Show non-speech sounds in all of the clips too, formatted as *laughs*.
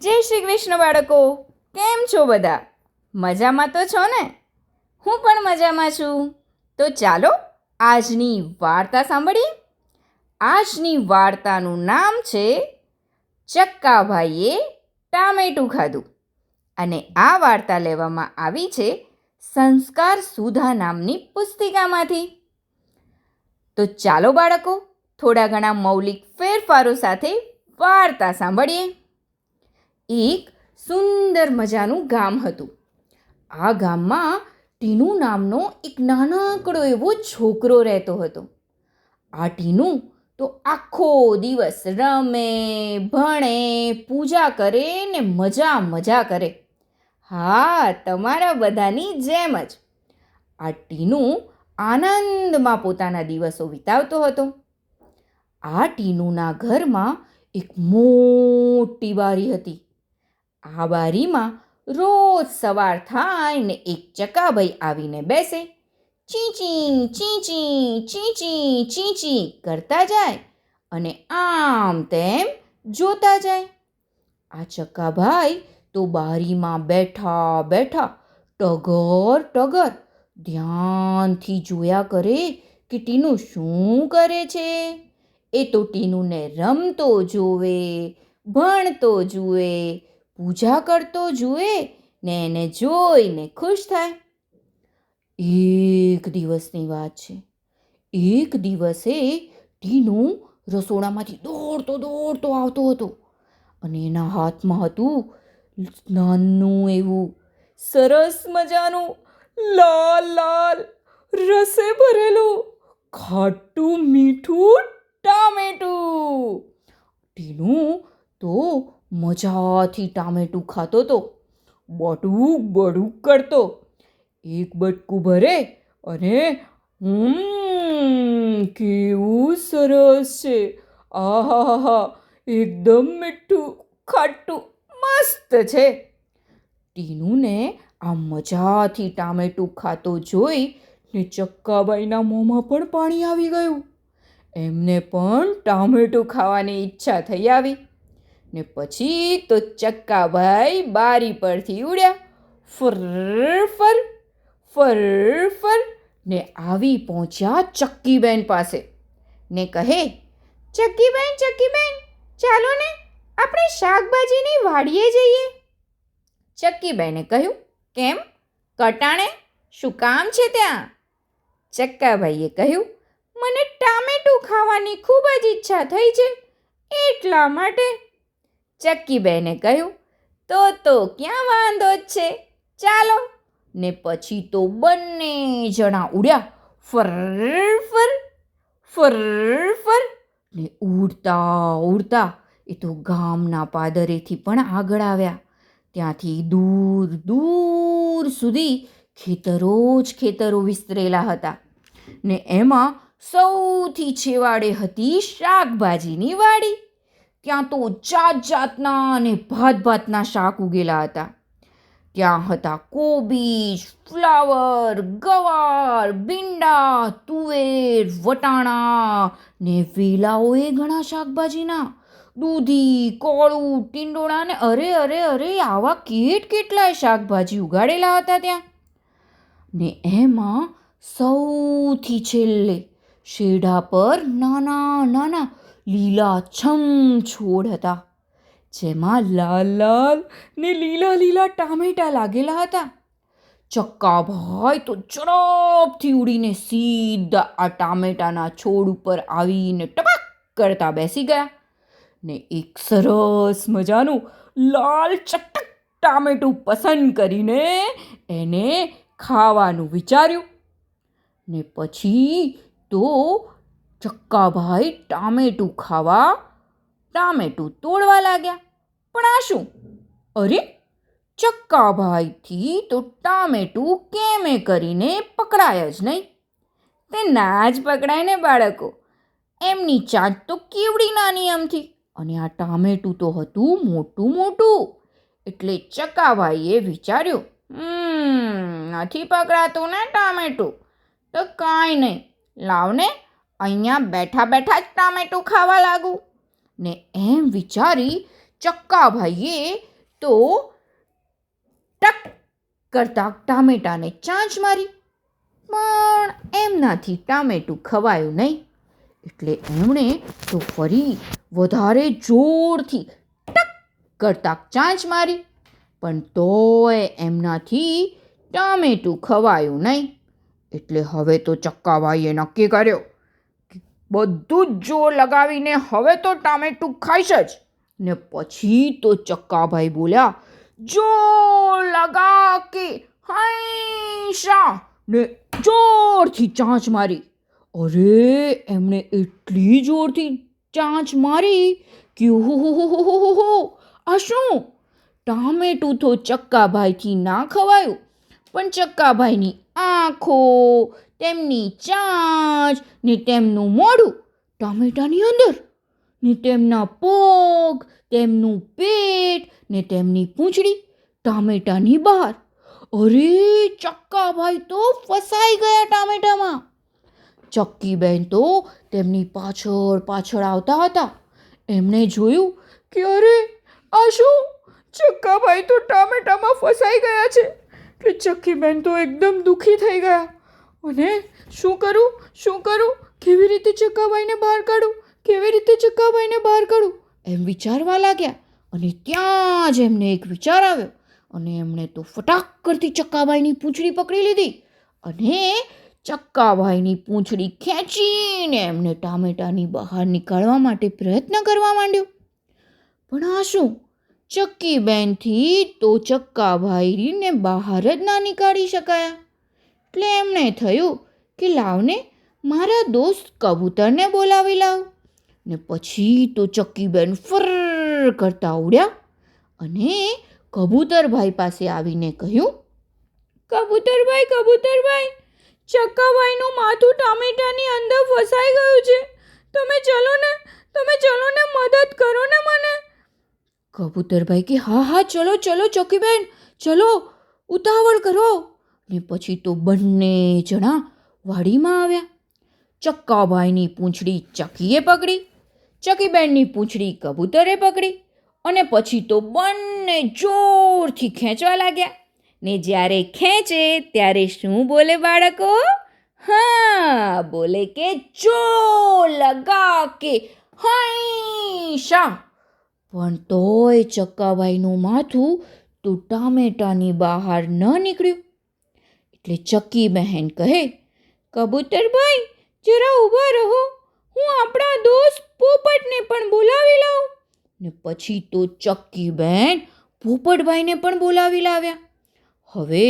જય શ્રી કૃષ્ણ બાળકો. કેમ છો બધા? મજામાં તો છો ને? હું પણ મજામાં છું. તો ચાલો આજની વાર્તા સાંભળીએ. આજની વાર્તાનું નામ છે ચક્કાભાઈએ ટામેટું ખાધું. અને આ વાર્તા લેવામાં આવી છે સંસ્કાર સુધા નામની પુસ્તિકામાંથી. તો ચાલો બાળકો, થોડા ઘણા મૌલિક ફેરફારો સાથે વાર્તા સાંભળીએ. એક સુંદર મજાનું ગામ હતું. આ ગામમાં ટીનુ નામનો એક નાનકડો એવો છોકરો રહેતો હતો. આ ટીનુ તો આખો દિવસ રમે, ભણે, પૂજા કરે ને મજા મજા કરે. હા, તમારા બધાની જેમ જ. આ ટીનુ આનંદમાં પોતાના દિવસો વિતાવતો હતો. આ ટીનુના ઘરમાં એક મોટી બારી હતી. આ બારીમાં રોજ સવાર થાય ને એક ચકાભાઈ આવીને બેસે. ચીંચી ચીંચી ચીંચી ચીંચી કરતા જાય અને આમ તેમ જોતા જાય. આ ચકાભાઈ તો બારીમાં બેઠા બેઠા, ટગર ટગર ધ્યાનથી જોયા કરે કે ટીનું શું કરે છે. એ તો ટીનુને રમતો જોવે ભણતો જુએ પૂજા કરતો જુએ ને એને જોઈને ખુશ થાય. એક દિવસની વાત છે. એક દિવસે ટીનુ રસોડામાંથી દોડતો દોડતો આવતો હતો અને એના હાથમાં હતું નાનું એવું સરસ મજાનું લાલ લાલ રસે ભરેલું ખાટું મીઠું ટામેટું. ટીનું તો મજાથી ટામેટું ખાતો તો બટુક બડુક કરતો. એક બટકું ભરે અને, હમ, કેવું સરસ છે. આહાહા એકદમ મીઠું, ખાટું, મસ્ત છે. ટીનુને આ મજાથી ટામેટું ખાતો જોઈ, ને ચક્કાબાઈના મોંમાં પણ પાણી આવી ગયું. એમને પણ ટામેટું ખાવાની ઈચ્છા થઈ આવી. ને પછી તો ચક્કાભાઈ બારી પરથી ઉડ્યા. ફર ફર ફર ફર, ને આવી પહોંચ્યા ચક્કીબેન પાસે. ને કહે, ચક્કીબેન ચક્કીબેન, ચાલો ને આપણે શાકભાજીની વાડીએ જઈએ. ચક્કીબેને કહ્યું, કેમ? કટાણે? શું કામ છે ત્યાં? ચક્કાભાઈએ કહ્યું, મને ટામેટું ખાવાની ખૂબ જ ઈચ્છા થઈ છે. એટલા માટે ચક્કીબેને કહ્યું, તો તો ક્યાં વાંધો છે? ચાલો. ને પછી તો બંને જણા ઉડ્યા, ફર ફર ફર ફર, ને ઉડતા ઉડતા એ તો ગામના પાદરેથી પણ આગળ આવ્યા. ત્યાંથી દૂર દૂર સુધી ખેતરો જ ખેતરો વિસ્તરેલા હતા ને એમાં સૌથી છેવાડે હતી શાકભાજીની વાડી. ત્યાં તો જાત જાતના અને ભાત ભાતના શાક ઉગેલા હતા. ત્યાં હતા કોબીજ, ફ્લાવર, ગવાર, ભીંડા, તુવેર, વટાણા ને વેલાઓએ ઘણા શાકભાજીના. દૂધી, કોળું, ટીંડોળા ને અરે અરે અરે આવા કેટ કેટલાય શાકભાજી ઉગાડેલા હતા ત્યાં. ને એમાં સૌથી છેલ્લે શેઢા પર નાના નાના લીલા છમ છોડ હતા. જેમાં લાલ લાલ ને લીલા લીલા ટામેટા લાગેલા હતા. ચક્કાભાઈ તો ઝડપથી ઉડીને સીધા આ ટામેટાના છોડ ઉપર આવીને ટપક કરતા બેસી ગયા ને એક સરસ મજાનું લાલ ચટક ટામેટું પસંદ કરીને એને ખાવાનું વિચાર્યું. ને પછી તો ચક્કાભાઈ ટામેટું ખાવા? ટામેટું તોડવા લાગ્યા. પણ આ શું? અરે ચક્કાભાઈથી તો ટામેટું કેમે કરીને પકડાય જ નહીં. તે ના જ પકડાય ને બાળકો. એમની ચાંચ તો કેવડી નાની આમથી. અને આ ટામેટું તો હતું મોટું મોટું. એટલે ચકાભાઈએ વિચાર્યું "હમ, નથી પકડાતું ને ટામેટું. તો કાંઈ નહીં. લાવને. અહીંયા બેઠા બેઠા જ ટામેટું ખાવા લાગું. ને એમ વિચારી ચક્કાભાઈએ તો ટક કરતા ટામેટાને ચાંચ મારી. પણ એમનાથી ટામેટું ખવાયું નહીં. એટલે એમણે તો ફરી વધારે જોરથી ટક કરતા ચાંચ મારી. પણ તોય એમનાથી ટામેટું ખવાયું નહીં. એટલે હવે તો ચક્કાભાઈએ નક્કી કર્યો. બધું જ જોર લગાવીને હવે તો ટામેટું ખાઈશ જ. ને પછી તો ચક્કાભાઈ બોલ્યા જોર લગા કે હૈશા ને જોરથી ચાંચ મારી. અરે, એમણે એટલી જોરથી ચાંચ મારી કે હો હો, આ શું? ટામેટું તો ચક્કાભાઈથી ના ખવાયું, પણ ચક્કાભાઈની આંખો, તેમની ચાંચ, ને તેમનું મોઢું ટામેટાની અંદર, ને તેમના પગ, તેમનું પેટ, ને તેમની પૂંછડી ટામેટાની બહાર. અરે, ચક્કાભાઈ તો ફસાઈ ગયા ટામેટામાં. ચક્કીબેન તો તેમની પાછળ પાછળ આવતા હતા. એમણે જોયું કે અરે, આ શું? ચક્કાભાઈ તો ટામેટામાં ફસાઈ ગયા છે. કે ચક્કીબેન તો એકદમ દુઃખી થઈ ગયા. અને શું કરું? શું કરું? કેવી રીતે ચક્કાભાઈને બહાર કાઢું? કેવી રીતે ચક્કાભાઈને બહાર કાઢું? એમ વિચારવા લાગ્યા અને ત્યાં જ એમને એક વિચાર આવ્યો. અને એમણે તો ફટાક કરતી ચક્કાભાઈની પૂંછડી પકડી લીધી અને ચક્કાભાઈની પૂંછડી ખેંચીને એમને ટામેટાની બહાર નીકાળવા માટે પ્રયત્ન કરવા માંડ્યો. પણ આ શું? ચક્કીબેનથી તો ચક્કા ચક્કાભાઈને બહાર જ ના નીકાળી શકાયા. એટલે એમણે થયું કે લાવને મારા દોસ્ત કબૂતરને બોલાવી લાવ. ને પછી તો ચક્કીબેન ફર કરતા ઉડ્યા અને કબૂતરભાઈ પાસે આવીને કહ્યું, કબૂતરભાઈ કબૂતરભાઈ, ચક્કાભાઈનું માથું ટામેટાની અંદર ફસાઈ ગયું છે. તમે ચલો ને તમે ચલો ને મદદ કરો ને મને. કબૂતરભાઈ કે, હા હા, ચલો ચલો, ચોકીબેન, ચલો, ઉતાવળ કરો. ને પછી તો બંને જણા વાડીમાં આવ્યા. ચક્કાભાઈની પૂંછડી ચકીએ પકડી ચકીબેનની પૂંછડી કબૂતરે પકડી અને પછી તો બંને જોરથી ખેંચવા લાગ્યા. ને જ્યારે ખેંચે ત્યારે શું બોલે બાળકો? હા, બોલે કે, જો લગા કે હૈશા પણ તોય ચક્કાભાઈનું માથું ટામેટાની બહાર ન નીકળ્યું. એટલે ચક્કી બહેન કહે કબૂતરભાઈ જરા ઊભા રહો. હું આપણા દોસ્ત પોપટને પણ બોલાવી લાવું ને પછી તો ચક્કી બહેન પોપટભાઈને પણ બોલાવી લાવ્યા. હવે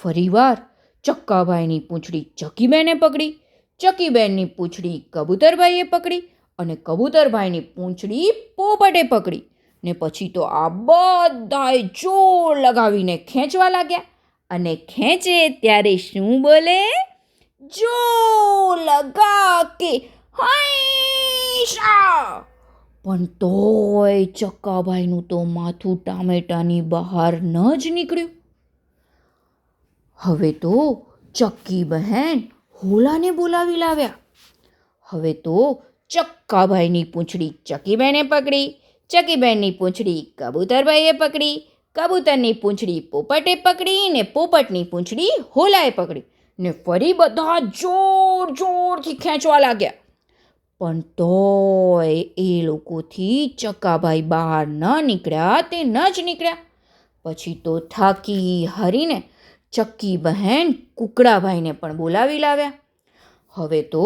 ફરીવાર ચક્કાભાઈની પૂંછડી ચકીબેને પકડી. ચકીબેનની પૂંછડી કબૂતરભાઈએ પકડી. અને કબૂતરભાઈની પૂંછડી પોપટે પકડી ને પછી તો આ બધાએ જોર લગાવીને ખેંચવા લાગ્યા અને ખેંચે ત્યારે શું બોલે? જો લગા કે હૈશા પણ તોય ચક્કાભાઈનું તો માથું ટામેટાની બહાર ન જ નીકળ્યું. હવે તો ચક્કી બહેન હોલાને બોલાવી લાવ્યા. હવે તો ચક્કાભાઈની પૂંછડી ચકીબેને પકડી, ચકીબેનની પૂંછડી કબૂતરભાઈએ પકડી, કબૂતરની પૂંછડી પોપટે પકડી ને પોપટની પૂંછડી હોલાએ પકડી ને ફરી બધા જોર જોરથી ખેંચવા લાગ્યા. પણ તોય એ લોકોથી ચક્કાભાઈ બહાર ન નીકળ્યા તે ન જ નીકળ્યા. પછી તો થાકી હારીને ચક્કી બહેન કુકડાભાઈને પણ બોલાવી લાવ્યા. હવે તો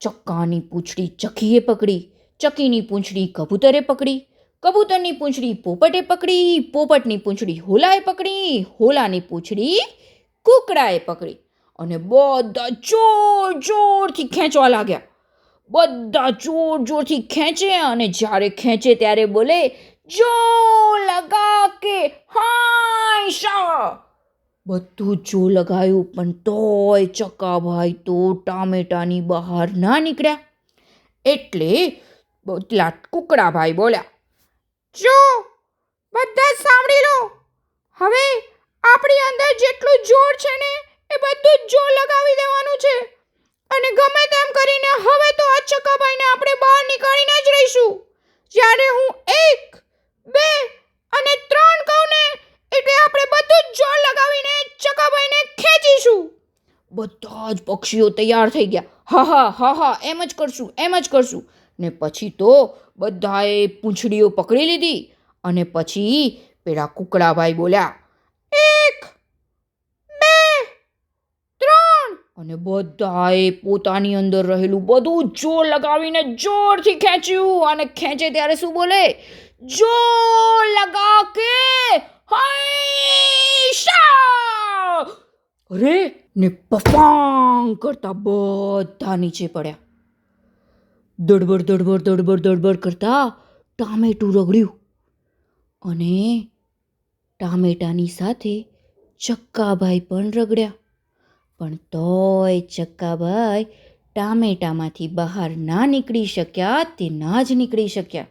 ચક્કાની પૂંછડી ચકીએ પકડી, ચકીની પૂંછડી કબૂતરે પકડી, કબૂતરની પૂંછડી પોપટે પકડી, પોપટની પૂંછડી હોલાએ પકડી, હોલાની પૂંછડી કુકડાએ પકડી અને બધા જોર જોરથી ખેંચવા લાગ્યા. બધા જોર જોરથી ખેંચે અને જ્યારે ખેંચે ત્યારે બોલે, જો લગા કે હાય શા બધું જો લગાયું, પણ તોય ચકાભાઈ તો ટામેટાની બહાર ના નીકળ્યા. એટલે પેલા કુકડાભાઈ બોલ્યા, જો, બધા સાંભળી લો. હવે આપણી અંદર જેટલું જોર છે ને, એ બધું જ જોર લગાવી દેવાનું છે. અને ગમે તેમ કરીને હવે તો આ ચકાભાઈને આપણે બહાર નીકાળીને જ રહીશું. જ્યારે હું એક, બે એટલે આપણે બધું જ જોર લગાવીને ચકાભાઈને ખેંચીશું. બધા જ પક્ષીઓ તૈયાર થઈ ગયા. હા હા હા હા, એમ જ કરશું, એમ જ કરશું. ને પછી તો બધાએ પૂંછડીઓ પકડી લીધી અને પછી પેલા કુકડાભાઈ બોલ્યા, એક, બે, ત્રણ. અને બધાએ પોતાની અંદર રહેલું બધું જોર લગાવીને જોરથી ખેંચ્યું. અને ખેંચે ત્યારે શું બોલે? જોર લગા કે અરે, ને પફાંગ કરતા બધા નીચે પડ્યા. દડબડ દડબડ દડબડ દડબડ કરતા ટામેટું રગડ્યું. અને ટામેટાની સાથે ચક્કાભાઈ પણ રગડ્યા. પણ તોય ચક્કાભાઈ ટામેટામાંથી બહાર ના નીકળી શક્યા તે ના જ નીકળી શક્યા.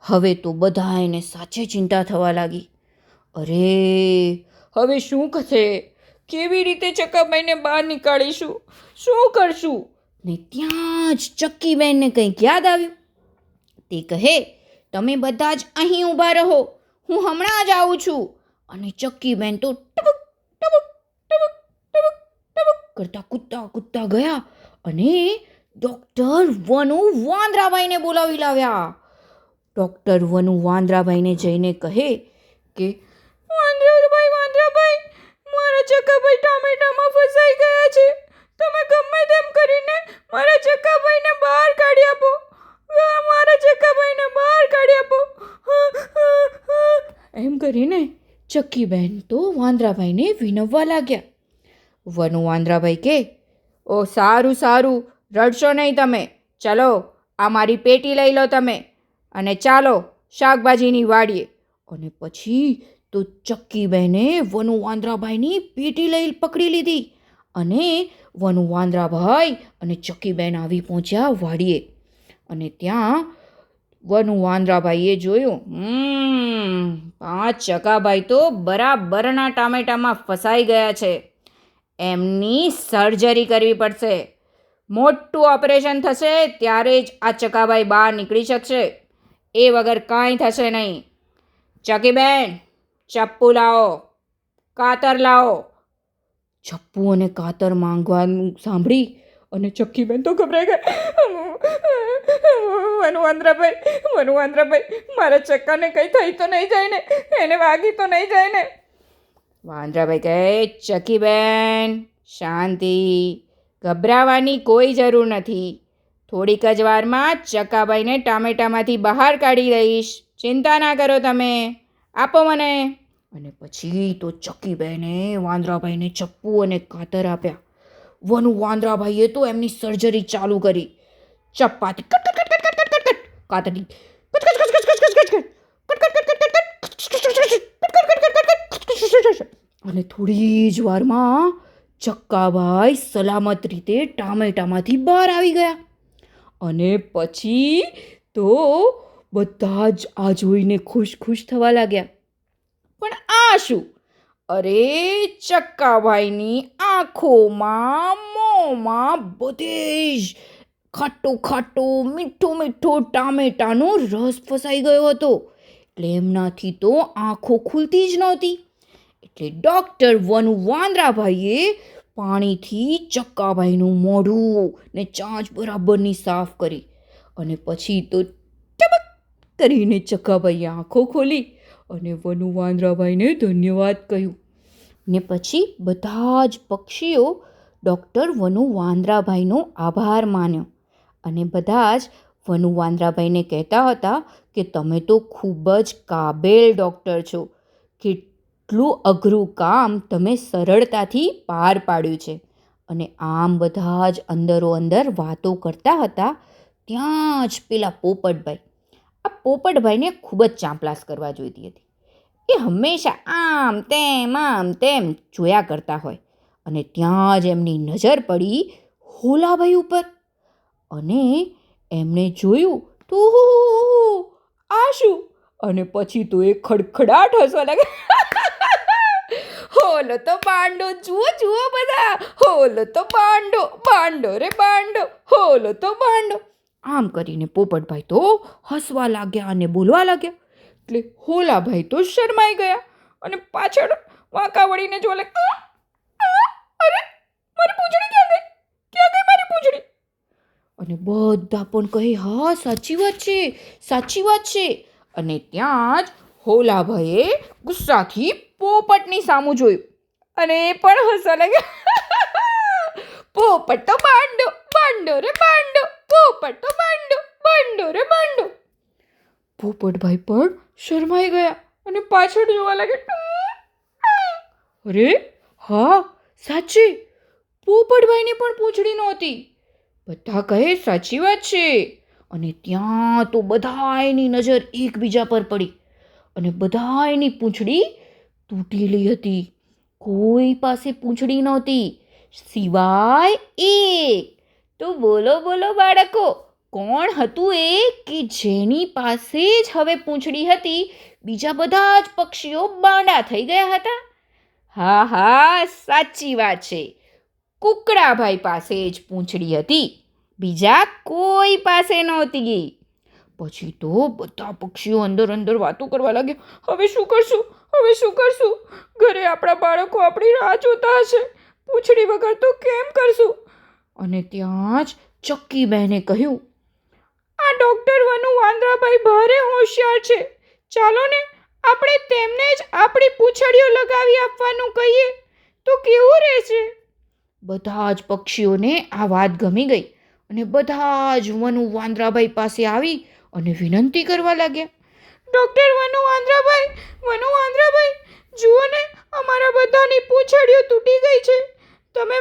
હવે તો બધા એને સાચે ચિંતા થવા લાગી. અરે, હવે શું થશે કેવી રીતે ચક્કાભાઈને બહાર નીકાળીશું? શું કરશું? ને ત્યાં જ ચક્કીબેનને કંઈક યાદ આવ્યું. તે કહે, તમે બધા જ અહીં ઊભા રહો. હું હમણાં જ આવું છું. અને ચક્કીબેન તો ટબક ટબક ટબક ટબક ટબક કરતા કૂદતા કૂદતા ગયા અને ડૉક્ટર વનુ વાંદરાભાઈને બોલાવી લાવ્યા. ડૉક્ટર વનુ વાંદરાભાઈને જઈને કહે કે વાંદરાભાઈ વાંદરાભાઈ મારા ચક્કાભાઈ ટામેટામાં ફસાઈ ગયા છે. તમે ગમે તેમ કરીને મારા ચક્કાભાઈને બહાર કાઢી આપો. મારા ચક્કાભાઈને બહાર કાઢી આપો. એમ કરીને ચક્કીબહેન તો વાંદરાભાઈને વિનવવા લાગ્યા. વનુ વાંદરાભાઈ કે, ઓ, સારું સારું. રડશો નહીં તમે. ચલો, આ મારી પેટી લઈ લો તમે. અને ચાલો, શાકભાજીની વાડીએ. અને પછી તો ચક્કીબહેને વનુ વાંદરાભાઈની પેટી લઈ પકડી લીધી અને વનુ વાંદરાભાઈ અને ચક્કીબેન આવી પહોંચ્યા વાડીએ. અને ત્યાં વનુ વાંદરાભાઈએ જોયું પાંચ ચકાભાઈ તો બરાબરના ટામેટામાં ફસાઈ ગયા છે. એમની સર્જરી કરવી પડશે. મોટું ઓપરેશન થશે ત્યારે જ આ ચકાભાઈ બહાર નીકળી શકશે. એ વગર કાંઈ થશે નહીં. ચકીબેન ચપ્પુ લાવો, કાતર લાવો. ચપ્પુ અને કાતર માંગવાનું સાંભળી અને ચક્કીબેન તો ગભરાઈ ગયા વનુ વાંદરાભાઈ મારા ચક્કાને કંઈ થઈ તો નહીં જાય ને, એને વાગી તો નહીં જાય ને. વાંદરાભાઈ કહે ચકીબેન શાંતિ. ગભરાવાની કોઈ જરૂર નથી. થોડીક જ વારમાં ચકાભાઈને ટામેટામાંથી બહાર કાઢી દઈશ. ચિંતા ના કરો તમે. આપો મને અને પછી તો ચકીબેને વાંદરાભાઈને ચપ્પુ અને કાતર આપ્યા વનુ વાંદરાભાઈએ તો એમની સર્જરી ચાલુ કરી ચપ્પાથી કટ કાતરથી અને થોડી જ વારમાં ચક્કાભાઈ સલામત રીતે ટામેટામાંથી બહાર આવી ગયા અને પછી તો બધા જ આ જોઈને ખુશ ખુશ થવા લાગ્યા. પણ આ શું? અરે ચક્કાભાઈની આંખોમાં, મોંમાં બધે જ ખાટું ખાટું મીઠું મીઠું ટામેટાનો રસ ફસાઈ ગયો હતો. એટલે એમનાથી તો આંખો ખુલતી જ નહોતી. એટલે ડૉક્ટર વનુ વાંદરાભાઈએ પાણીથી ચક્કાભાઈનું મોઢું ને ચાંચ બરાબરની સાફ કરી. અને પછી તો ટપક કરીને ચકાભાઈએ આંખો ખોલી અને વનુ વાંદરાભાઈને ધન્યવાદ કહ્યું. ને પછી બધા જ પક્ષીઓ ડૉક્ટર વનુ વાંદરાભાઈનો આભાર માન્યો અને બધા જ વનુ વાંદરાભાઈને કહેતા હતા કે તમે તો ખૂબ જ કાબેલ ડૉક્ટર છો. કેટલું અઘરું કામ તમે સરળતાથી પાર પાડ્યું છે. અને આમ બધા જ અંદરો અંદર વાતો કરતા હતા ત્યાં જ પેલા પોપટભાઈ આ પોપટભાઈને ખૂબ જ ચાંપલાસ કરવા જોઈતી હતી. એ હંમેશા આમ તેમ આમ તેમ જોયા કરતા હોય અને ત્યાં જ એમની નજર પડી હોલાભાઈ ઉપર. અને એમણે જોયું તો આ શું અને પછી તો એ ખડખડાટ હસવા લાગે હોલો તો પાંડો, જુઓ જુઓ બધા. હોલો તો પાંડો પાંડો રે પાંડો. હોલો તો બાંડો આમ કરીને પોપટભાઈ તો હસવા લાગ્યા અને બોલવા લાગ્યા. એટલે હોલાભાઈ તો શરમાઈ ગયા અને પાછળ વાંકા વળીને જોલે અરે, મારી પૂંછડી ક્યાં ગઈ? ક્યાં ગઈ મારી પૂંછડી? અને બધા પણ કહે, હા, સાચી વાત છે, સાચી વાત છે. અને ત્યાં જ હોલાભાઈએ ગુસ્સાથી પોપટની સામું જોયું અને એ પણ હસવા લાગ્યા. *laughs* પોપટ તો બાંડો બાંડો રે બાંડો પોપટ તો બાંડો બાંડો રે બાંડો પોપટભાઈ પણ શરમાઈ ગયા અને પાછળ જોવા લાગ્યા અરે, હા, સાચી. પોપટભાઈને પણ પૂંછડી નહોતી. બધા કહે, સાચી વાત છે. અને ત્યાં તો બધાયની નજર એકબીજા પર પડી. અને બધાયની પૂંછડી તૂટેલી હતી. કોઈ પાસે પૂંછડી નહોતી. સિવાય એક. તો બોલો બોલો બાળકો, કોણ હતું એ કે જેની પાસે જ હવે પૂંછડી હતી? બીજા બધા જ પક્ષીઓ બાંડા થઈ ગયા હતા. હા હા, સાચી વાત છે. કુકડાભાઈ પાસે જ પૂંછડી હતી. બીજા કોઈ પાસે નહોતી પછી તો બધા પક્ષીઓ અંદર અંદર વાતો કરવા લાગ્યા. હવે શું કરશું? હવે શું કરશું? ઘરે આપણા બાળકો આપણી રાહ જોતા હશે. પૂંછડી વગર તો કેમ કરશું? અને ત્યાં જ ચક્કી બહેને કહ્યું આ ડૉક્ટર વનુ વાંદરાભાઈ ભારે હોશિયાર છે. ચાલો ને આપણે તેમને જ આપણી પૂંછડીઓ લગાવી આપવાનું કહીએ. તો કેવું રહેશે? બધા જ પક્ષીઓને આ વાત ગમી ગઈ અને બધા જ વનુ વાંદરાભાઈ પાસે આવી અને વિનંતી કરવા લાગ્યા ડૉક્ટર વનુ વાંદરાભાઈ વનુ વાંદરાભાઈ જુઓ ને અમારા બધાની પૂંછડીઓ તૂટી ગઈ છે તમે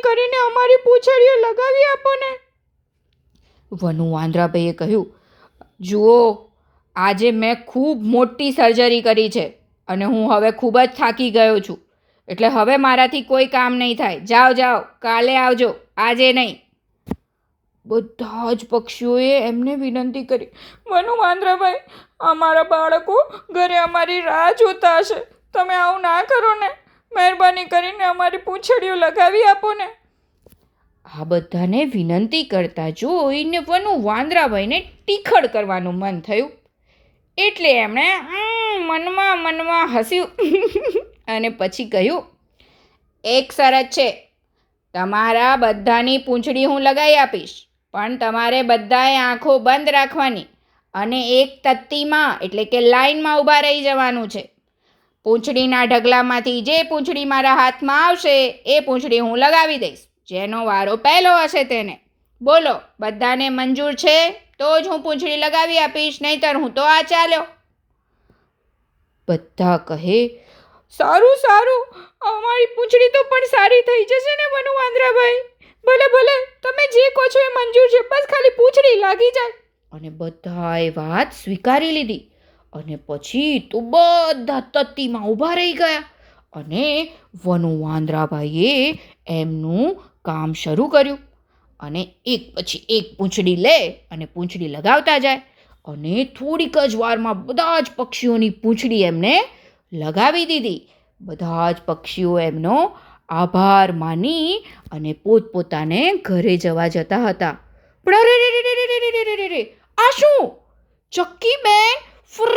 મહેરબાની કરીને અમારી પૂંછડીઓ લગાવી આપો ને વનુ વાંદરાભાઈએ કહ્યું, જુઓ, આજે મેં ખૂબ મોટી સર્જરી કરી છે અને હું હવે ખૂબ જ થાકી ગયો છું. એટલે હવે મારાથી કોઈ કામ નહીં થાય. જાઓ જાઓ, કાલે આવજો, આજે નહીં. બધા જ પક્ષીઓએ એમને વિનંતી કરી, વનુ વાંદરાભાઈ અમારા બાળકો ઘરે અમારી રાહ જોતા હશે. તમે આવું ના કરો ને. મહેરબાની કરીને અમારી પૂંછડીઓ લગાવી આપો ને. આ બધાને વિનંતી કરતા જોઈને વનુ વાંદરાભાઈને ટીખડ કરવાનું મન થયું. એટલે એમણે મનમાં મનમાં હસ્યું. અને પછી કહ્યું, એક શરત છે. તમારા બધાની પૂંછડી હું લગાવી આપીશ, પણ તમારે બધાએ આંખો બંધ રાખવાની. અને એક તત્તીમાં, એટલે કે લાઈનમાં ઊભા રહી જવાનું છે. પૂંછડીના ઢગલામાંથી જે પૂંછડી મારા હાથમાં આવશે, એ પૂંછડી હું લગાવી દઈશ. જેનો વારો પહેલો હશે તેને. બોલો, બધાને મંજૂર છે? તો જ હું પૂંછડી લગાવી આપીશ, નહીંતર હું તો આ ચાલ્યો. બધા કહે, સારું સારું, અમારી પૂંછડી તો પણ સારી થઈ જશે ને મનુ વાંદરાભાઈ ભલે ભલે, તમે જે કહો છો એ મંજૂર છે, બસ ખાલી પૂંછડી લાગી જાય. અને બધાએ વાત સ્વીકારી લીધી. અને પછી તો બધા તત્તીમાં ઊભા રહી ગયા અને વનુ વાંદરાભાઈએ એમનું કામ શરૂ કર્યું અને એક પછી એક પૂંછડી લે અને પૂંછડી લગાવતા જાય અને થોડીક જ વારમાં બધા જ પક્ષીઓની પૂંછડી એમને લગાવી દીધી બધા જ પક્ષીઓ એમનો આભાર માની અને પોતપોતાને ઘરે જવા જતા હતા પણ અરે રે રે રે રે રે રે રે આ શું ચક્કી બેન ફ્ર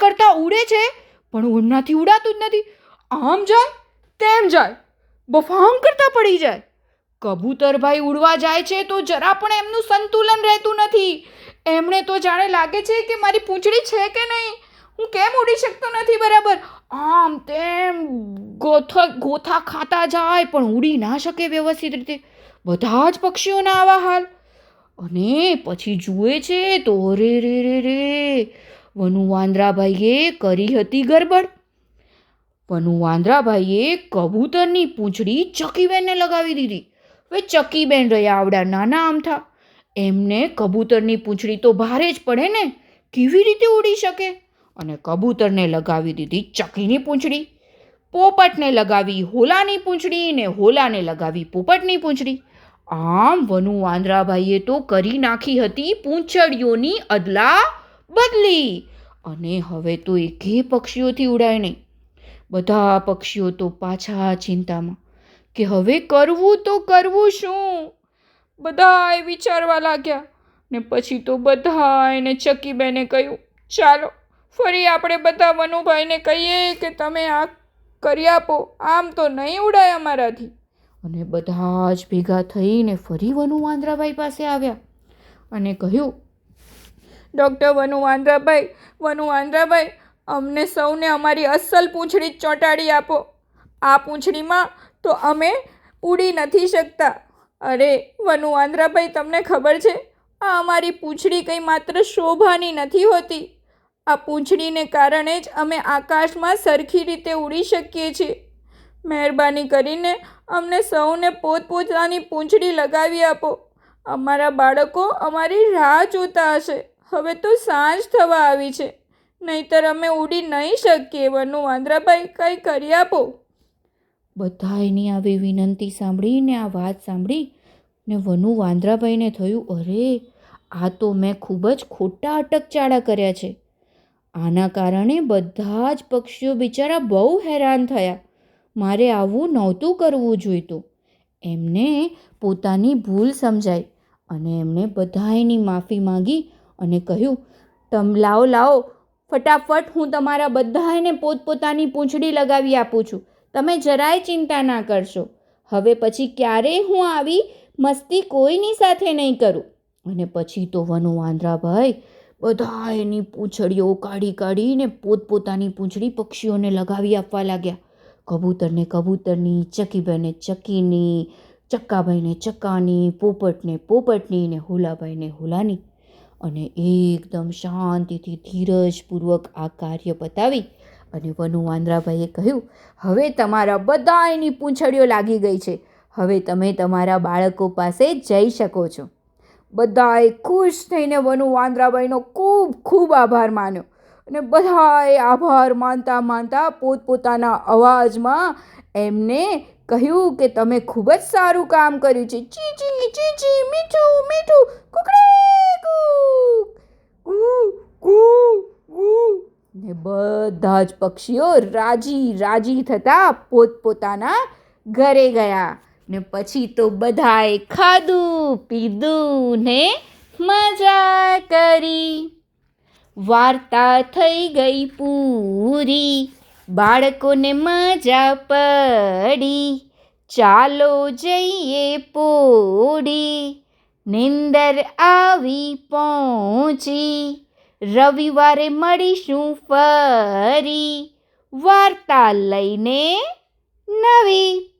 કરતા ઉડે છે. પણ એમનાથી ઉડાતું જ નથી. આમ જાય, તેમ જાય. બફામ કરતા પડી જાય. કબૂતરભાઈ ઉડવા જાય છે તો જરા પણ એમનું સંતુલન રહેતું નથી. એમણે તો જાણે લાગે છે કે મારી પૂંછડી છે કે નહીં? હું કેમ ઉડી શકતો નથી બરાબર? આમ તેમ ગોથા ગોથા ખાતા જાય પણ ઉડી ના શકે વ્યવસ્થિત રીતે. બધા જ પક્ષીઓના આવા હાલ. અને પછી જુએ છે તો રે રે રે રે. વનુ વાંદરાભાઈએ કરી હતી ગરબડ. વનુ વાંદરાભાઈએ કબૂતરની પૂંછડી ચકીબેનને લગાવી દીધી. હવે ચકીબેન રહ્યા આવડા નાના આમથા. એમને કબૂતરની પૂંછડી તો ભારે જ પડે ને, કેવી રીતે ઉડી શકે? અને કબૂતરને લગાવી દીધી ચકીની પૂંછડી. પોપટને લગાવી હોલાની પૂંછડી ને હોલાને લગાવી પોપટની પૂંછડી. આમ વનુ વાંદરાભાઈએ તો કરી નાખી હતી પૂંછડીઓની અદલા બદલી. અને હવે તો એકે પક્ષીઓથી ઉડાય નહીં. બધા પક્ષીઓ તો પાછા ચિંતામાં કે હવે કરવું તો કરવું શું? બધાએ વિચારવા લાગ્યા ને પછી તો બધાએ ચકીબેને કહ્યું, ચાલો, ફરી આપણે બધા વનુભાઈને કહીએ કે તમે આ કરી આપો. આમ તો નહીં ઉડાય અમારાથી. અને બધા જ ભેગા થઈને ફરી વનુ વાંદરાભાઈ પાસે આવ્યા અને કહ્યું ડૉક્ટર વનુ વાંદરાભાઈ વનુ વાંદરાભાઈ અમને સૌને અમારી અસલ પૂંછડી જ ચોંટાડી આપો. આ પૂંછડીમાં તો અમે ઉડી નથી શકતા. અરે વનુ વાંદરાભાઈ તમને ખબર છે? આ અમારી પૂંછડી કંઈ માત્ર શોભાની નથી હોતી. આ પૂંછડીને કારણે જ અમે આકાશમાં સરખી રીતે ઉડી શકીએ છીએ. મહેરબાની કરીને અમને સૌને પોતપોતાની પૂંછડી લગાવી આપો. અમારા બાળકો અમારી રાહ જોતા હશે. હવે તો સાંજ થવા આવી છે. નહીંતર અમે ઉડી નહીં શકીએ. વનુ વાંદરાભાઈ કંઈ કરી આપો. બધા એની આવી વિનંતી સાંભળીને આ વાત સાંભળી ને વનુ વાંદરાભાઈને થયું, અરે, આ તો મેં ખૂબ જ ખોટા અટકચાળા કર્યા છે. આના કારણે બધા જ પક્ષીઓ બિચારા બહુ હેરાન થયા. મારે આવું નહોતું કરવું જોઈતું. એમને પોતાની ભૂલ સમજાઈ અને એમણે બધાયની માફી માંગી અને કહ્યું, તમ લાવો લાવો, ફટાફટ હું તમારા બધાને પોતપોતાની પૂંછડી લગાવી આપું છું. તમે જરાય ચિંતા ના કરશો. હવે પછી ક્યારેય હું આવી મસ્તી કોઈની સાથે નહીં કરું. અને પછી તો વનુ વાંદરાભાઈ બધા એની પૂંછડીઓ કાઢી કાઢીને પોતપોતાની પૂંછડી પક્ષીઓને લગાવી આપવા લાગ્યા. કબૂતરને કબૂતરની ચકીભાઈને ચકીની ચક્કાભાઈને ચક્કાની, પોપટને પોપટની ને હુલાભાઈને હુલાની અને એકદમ શાંતિથી ધીરજપૂર્વક આ કાર્ય પતાવી અને વનુ વાંદરાભાઈએ કહ્યું, હવે તમારા બધાની પૂંછડીઓ લાગી ગઈ છે. હવે તમે તમારા બાળકો પાસે જઈ શકો છો. બધાએ ખુશ થઈને વનુ વાંદરાભાઈનો ખૂબ ખૂબ આભાર માન્યો અને બધાએ આભાર માનતા માનતા પોતપોતાના અવાજમાં એમને કહ્યું કે તમે ખૂબ જ સારું કામ કર્યું છે. ચી ચી ચી ચી, મીઠું મીઠું. કુકડે, કૂક. કૂ કૂ કૂ ને બધા જ પક્ષીઓ રાજી રાજી થતા પોતપોતાના ઘરે ગયા. ને પછી તો બધાએ ખાધું, પીધું ને મજા કરી. વાર્તા થઈ ગઈ પૂરી. બાળકોને મજા પડી. ચાલો જઈએ પોડી. નિંદર આવી પહોંચી. રવિવારે મળીશું ફરી. વાર્તા લઈને નવી.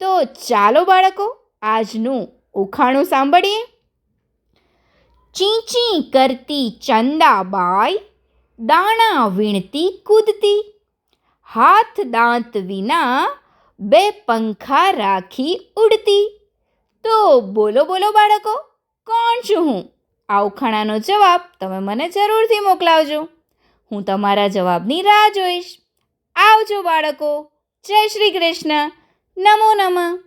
તો ચાલો બાળકો, આજનું ઉખાણું સાંભળીએ. ચીંચી કરતી ચંદાબાઈ, દાણા વીણતી કૂદતી. હાથ દાંત વિના બે પંખા રાખી ઉડતી. તો બોલો બોલો બાળકો, કોણ છું હું? આ ઉખાણાનો જવાબ તમે મને જરૂરથી મોકલાવજો. હું તમારા જવાબની રાહ જોઈશ. આવજો બાળકો, જય શ્રી કૃષ્ણ. નમો નમઃ.